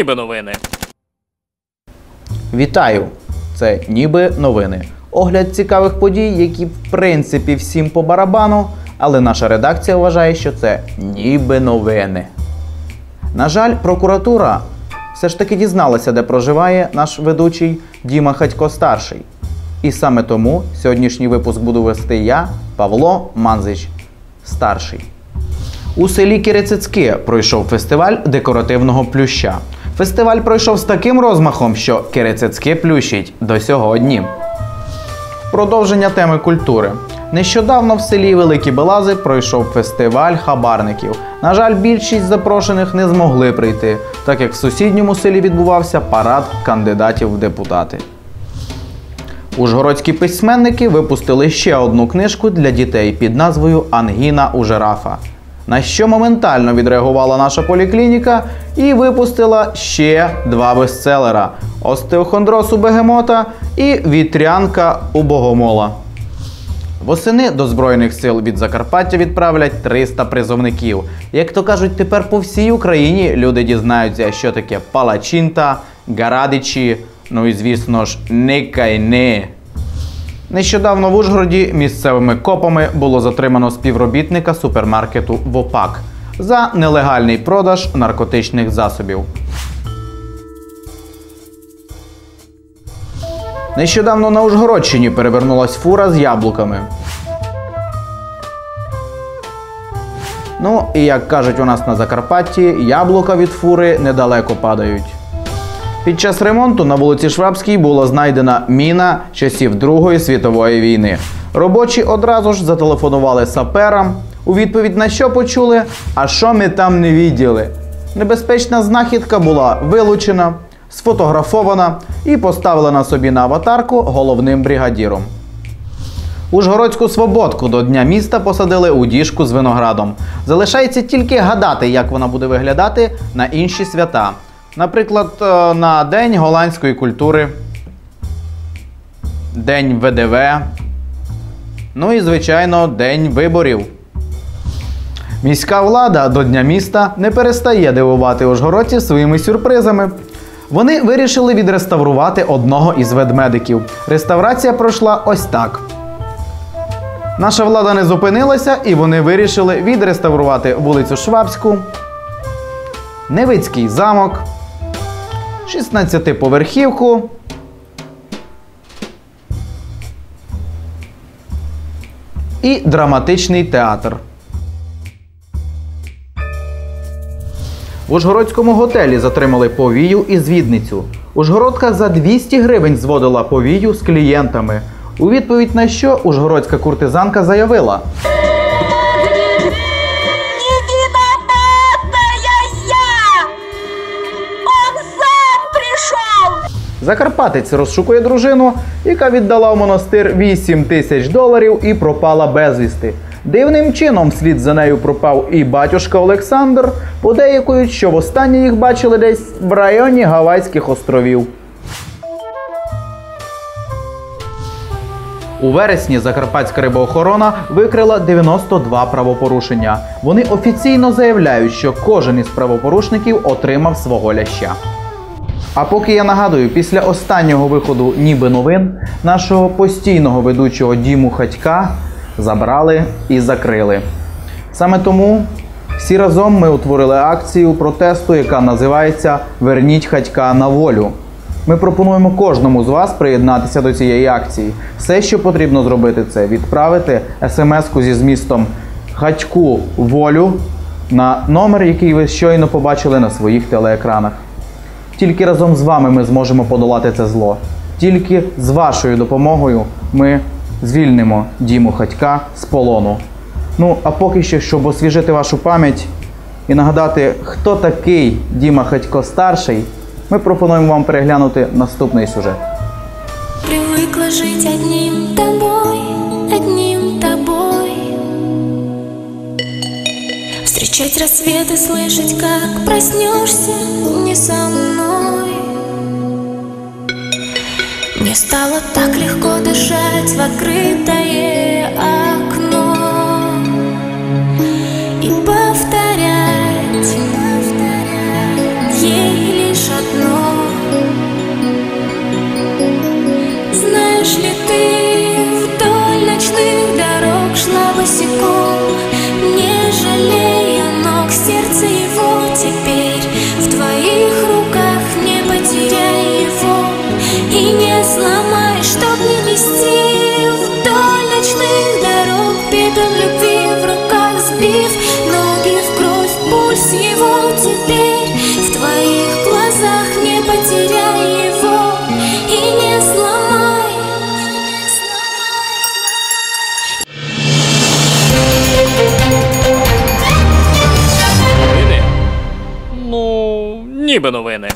ніби новини. Вітаю! Це ніби новини. Огляд цікавих подій, які в принципі всім по барабану, але наша редакція вважає, що це ніби новини. На жаль, прокуратура все ж таки дізналася, де проживає наш ведучий Діма Хатько старший. І саме тому сьогоднішній випуск буду вести я, Павло Манзич, старший. У селі Кирицицьке пройшов фестиваль декоративного плюща. Фестиваль пройшов з таким розмахом, що Кирицицьке плющить до сьогодні. Продовження теми культури. Нещодавно в селі Великі Белази пройшов фестиваль хабарників. На жаль, більшість запрошених не змогли прийти, так як в сусідньому селі відбувався парад кандидатів в депутати. Ужгородські письменники випустили ще одну книжку для дітей під назвою Ангіна у жирафа. На що моментально відреагувала наша поліклініка і випустила ще два бестселера: Остеохондроз у бегемота і Вітрянка у богомола. Восени до Збройних сил від Закарпаття відправлять 300 призовників. Як то кажуть, тепер по всій Україні люди дізнаються, що таке палачинта, гарадичі, ну і звісно ж, никайни. Нещодавно в Ужгороді місцевими копами було затримано співробітника супермаркету ВОПАК за нелегальний продаж наркотичних засобів. Нещодавно на Ужгородщині перевернулась фура з яблуками. Ну і як кажуть у нас на Закарпатті, яблука від фури недалеко падають. Під час ремонту на вулиці Швабській була знайдена міна часів Другої світової війни. Робочі одразу ж зателефонували саперам. У відповідь на що почули, а що ми там не відділи. Небезпечна знахідка була вилучена, сфотографована і поставлена собі на аватарку головним бригадіром. Ужгородську свободку до Дня міста посадили у діжку з виноградом. Залишається тільки гадати, як вона буде виглядати на інші свята. Наприклад, е, на День голландської культури, День ВДВ, ну і, звичайно, День виборів. Міська влада до Дня міста не перестає дивувати ужгородців своїми сюрпризами. Вони вирішили відреставрувати одного із ведмедиків. Реставрація пройшла ось так. Наша влада не зупинилася, і вони вирішили відреставрувати вулицю Швабську, Невицький замок, 16-поверхівку. І драматичний театр. В Ужгородському готелі затримали повію і звідницю. Ужгородка за 200 гривень зводила повію з клієнтами. У відповідь на що ужгородська куртизанка заявила! Закарпатець розшукує дружину, яка віддала в монастир 8 тисяч доларів і пропала безвісти. Дивним чином вслід за нею пропав і батюшка Олександр, подеякують, що востаннє їх бачили десь в районі Гавайських островів. У вересні Закарпатська рибоохорона викрила 92 правопорушення. Вони офіційно заявляють, що кожен із правопорушників отримав свого ляща. А поки я нагадую, після останнього виходу ніби новин нашого постійного ведучого Діму Хатька забрали і закрили. Саме тому всі разом ми утворили акцію протесту, яка називається Верніть Хатька на волю. Ми пропонуємо кожному з вас приєднатися до цієї акції. Все, що потрібно зробити, це відправити смс-ку зі змістом Хатьку волю на номер, який ви щойно побачили на своїх телеекранах. Тільки разом з вами ми зможемо подолати це зло. Тільки з вашою допомогою ми звільнимо Діму Хатька з полону. Ну, а поки що, щоб освіжити вашу пам'ять і нагадати, хто такий Діма Хатько старший, ми пропонуємо вам переглянути наступний сюжет. Привыкла жить одним тобой, одним тобой. Встречать рассветы, слышать, как проснешься не со Мне стало так легко дышать в открытое окно Ніби новини.